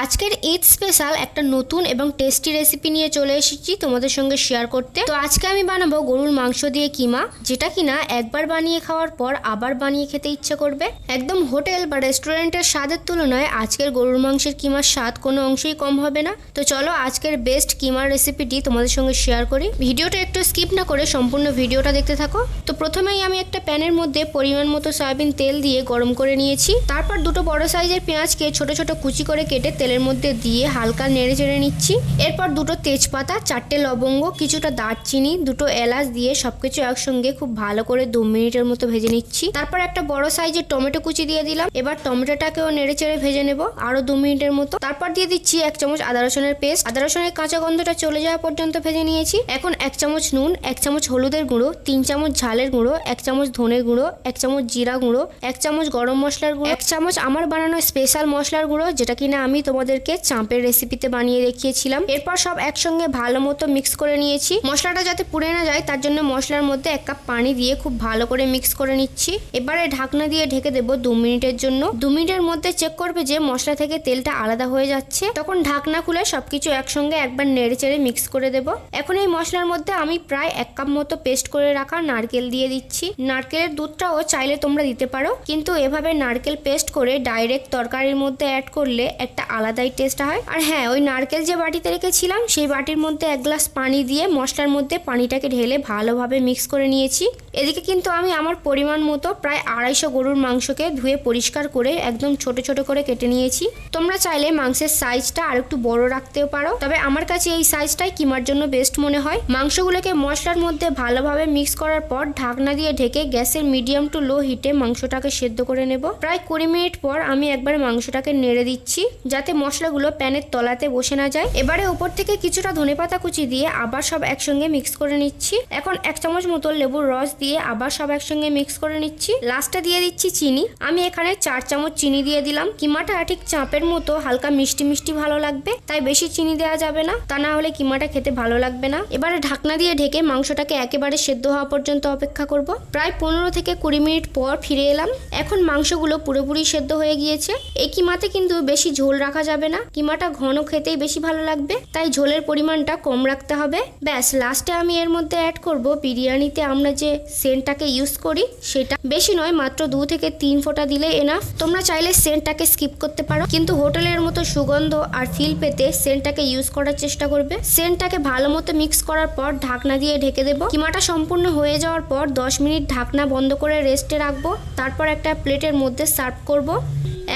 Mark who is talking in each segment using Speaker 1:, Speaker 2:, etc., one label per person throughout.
Speaker 1: আজকের ঈদ স্পেশাল একটা নতুন এবং টেস্টি রেসিপি নিয়ে চলে এসেছি তোমাদের সঙ্গে শেয়ার করতে। তো আজকে আমি বানাবো গরুর মাংস দিয়ে কিমা, যেটা কিনা একবার বানিয়ে খাওয়ার পর আবার বানিয়ে খেতে ইচ্ছে করবে। একদম হোটেল বা রেস্টুরেন্টের স্বাদের তুলনায় আজকের গরুর মাংসের কিমার স্বাদ কোনো অংশেই কম হবে না। তো চলো আজকের বেস্ট কিমার রেসিপিটি তোমাদের সঙ্গে শেয়ার করি। ভিডিওটা একটু স্কিপ না করে সম্পূর্ণ ভিডিওটা দেখতে থাকো। তো প্রথমেই আমি একটা প্যানের মধ্যে পরিমাণ মতো সয়াবিন তেল দিয়ে গরম করে নিয়েছি। তারপর দুটো বড় সাইজের পেঁয়াজকে ছোট ছোট কুচি করে কেটে তেলের মধ্যে দিয়ে হালকা নেড়ে চেড়ে নিচ্ছি। এরপর দুটো তেজপাতা, চারটে লবঙ্গ, কিছুটা দারচিনি, দুটো এলাচ দিয়ে সবকিছু একসঙ্গে খুব ভালো করে দু মিনিটের মতো ভেজে নিচ্ছি। তারপর একটা বড় সাইজের টমেটো কুচি দিয়ে দিলাম। এবার টমেটোটাকেও নেড়ে চেড়ে ভেজে নেব আরও দু মিনিটের মতো। তারপর দিয়ে দিচ্ছি এক চামচ আদা রসুনের পেস্ট। আদা রসুনের কাঁচা গন্ধটা চলে যাওয়া পর্যন্ত ভেজে নিয়েছি। এখন এক চামচ নুন, এক চামচ হলুদের গুঁড়ো, তিন চামচ ঝালের গুঁড়ো, এক চামচ ধনের গুঁড়ো, এক চামচ জিরা গুঁড়ো, এক চামচ গরম মশলার গুঁড়ো, এক চামচ আমার বানানো স্পেশাল মশলার গুঁড়ো, যেটা কিনা আমি তোমাদেরকে চাঁপের রেসিপিতে বানিয়ে দেখিয়েছিলাম। এরপর সব একসঙ্গে ভালো মতো মিক্স করে নিয়েছি। মশলাটা যাতে পুড়ে না যায়, তার জন্য মশলার মধ্যে এক কাপ পানি দিয়ে খুব ভালো করে মিক্স করে নিচ্ছি। এবারে ঢাকনা দিয়ে ঢেকে দেবো দু মিনিটের জন্য। দু মিনিটের মধ্যে চেক করবে যে মশলা থেকে তেলটা আলাদা হয়ে যাচ্ছে। তখন ঢাকনা খুলে সবকিছু একসঙ্গে একবার নেড়ে চেড়ে মিক্স করে দেব। এখন এই মশলার মধ্যে আমি প্রায় এক কাপ মতো পেস্ট করে রাখা নারকেল দিয়ে দিচ্ছি। নারকেলের দুধটাও চাইলে তোমরা দিতে পারো। কিন্তু এভাবে নারকেল পেস্ট করে ডাইরেক্ট তরকারির মধ্যে অ্যাড করলে একটা আলাদাই টেস্ট হয়। আর হ্যাঁ ওই নারকেল যে বাটিতে রেখেছিলাম, সেই বাটির মধ্যে এক গ্লাস পানি দিয়ে মশলার মধ্যে পানিটাকে ঢেলে ভালোভাবে মিক্স করে নিয়েছি। এদিকে কিন্তু আমি আমার পরিমাণ মতো প্রায় আড়াইশো গরুর মাংসকে ধুয়ে পরিষ্কার করে একদম ছোট ছোট করে কেটে নিয়েছি। তোমরা চাইলে মাংসের সাইজটা আর একটু বড় রাখতেও পারো। তবে আমার কাছে এই সাইজটাই কিমার জন্য বেস্ট মনে হয়। মাংসগুলোকে মশলার মধ্যে ভালোভাবে মিক্স করার পর ঢাকনা দিয়ে ঢেকে গ্যাসের মিডিয়াম টু লো হিটে মাংসটাকে সেদ্ধ করে নেব। প্রায় কুড়ি মিনিট পর আমি একবার মাংসটাকে নেড়ে দিচ্ছি, যাতে মশলাগুলো প্যানের তলাতে বসে না যায়। এবারে উপর থেকে কিছুটা ধনেপাতা কুচি দিয়ে আবার সব একসঙ্গে মিক্স করে নিচ্ছি। এখন এক চামচ মতো লেবুর রস দিয়ে আবার সব একসঙ্গে মিক্স করে নিচ্ছি। লাস্টে দিয়ে দিচ্ছি চিনি। আমি এখানে চার চামচ চিনি দিয়ে দিলাম। কিমাটা ঠিক চাপের মতো হালকা মিষ্টি মিষ্টি ভালো লাগবে। তাই বেশি চিনি দেওয়া যাবে না। তা না হলে কিমাটা খেতে ভালো লাগবে না। এবারে ঢাকনা দিয়ে ঢেকে মাংসটাকে একেবারে সেদ্ধ হওয়া পর্যন্ত অপেক্ষা করব। প্রায় পনেরো থেকে কুড়ি মিনিট পর ফিরে এলাম। এখন মাংসগুলো পুরোপুরি সেদ্ধ হয়ে গিয়েছে। এই কিমাতে কিন্তু বেশি ঝোল রাখা যাবে না। কিমাটা ঘন খেতেই বেশি ভালো লাগবে। তাই ঝোলের পরিমাণটা কম রাখতে হবে। ব্যাস লাস্টে আমি এর মধ্যে অ্যাড করব বিরিয়ানিতে আমরা যে সেন্টটাকে ইউজ করি, সেটা বেশি নয়, মাত্র দু থেকে তিন ফোঁটা দিলে এনাফ তোমরা চাইলে সেন্টটাকে স্কিপ করতে পারো, কিন্তু হোটেলের মতো সুগন্ধ আর ফিল পেতে সেন্টটাকে ইউজ করার চেষ্টা করবে। সেন্টটাকে ভালো মতো মিক্স করার পর ঢাকনা দিয়ে ঢেকে দেবো। কিমাটা সম্পূর্ণ হয়ে যাওয়ার পর দশ মিনিট ঢাকনা বন্ধ করে রেস্টে রাখব। তারপর একটা প্লেটের মধ্যে সার্ভ করব।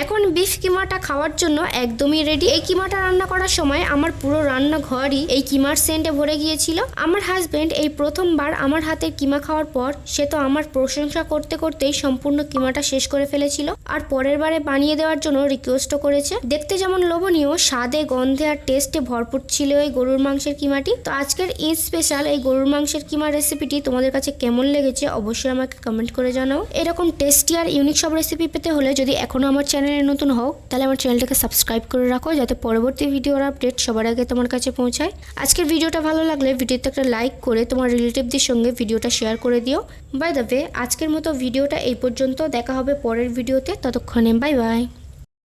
Speaker 1: এখন বিফ কিমাটা খাওয়ার জন্য একদমই রেডি এই কিমাটা রান্না করার সময় আমার পুরো রান্নাঘরই এই কিমার সেন্টে ভরে গিয়েছিল। আমার হাজবেন্ড এই প্রথমবার আমার হাতের কিমা খাওয়ার পর সে তো আমার প্রশংসা করতে করতেই সম্পূর্ণ কিমাটা শেষ করে ফেলেছিল আর পরের বারে বানিয়ে দেওয়ার জন্য রিকোয়েস্টও করেছে। দেখতে যেমন লোভনীয়, স্বাদে, গন্ধে আর টেস্টে ভরপুর ছিল এই গরুর মাংসের কিমাটি। তো আজকের ঈদ স্পেশাল এই গরুর মাংসের কিমা রেসিপিটি তোমাদের কাছে কেমন লেগেছে অবশ্যই আমাকে কমেন্ট করে জানাও। এরকম টেস্টি আর ইউনিক সব রেসিপি পেতে হলে যদি এখনও আমার চ্যানেলে নতুন হও, তাহলে আমার চ্যানেলটাকে সাবস্ক্রাইব করে রাখো, যাতে পরবর্তী ভিডিওর আপডেট সবার আগে তোমার কাছে পৌঁছায়। আজকের ভিডিওটা ভালো লাগলে ভিডিওতে একটা লাইক করে তোমার রিলেটিভদের সঙ্গে ভিডিওটা শেয়ার করে দিও। বাই দ্য ওয়ে আজকের মতো ভিডিওটা এই পর্যন্ত, দেখা হবে পরের ভিডিওতে, ততক্ষণে বাই বাই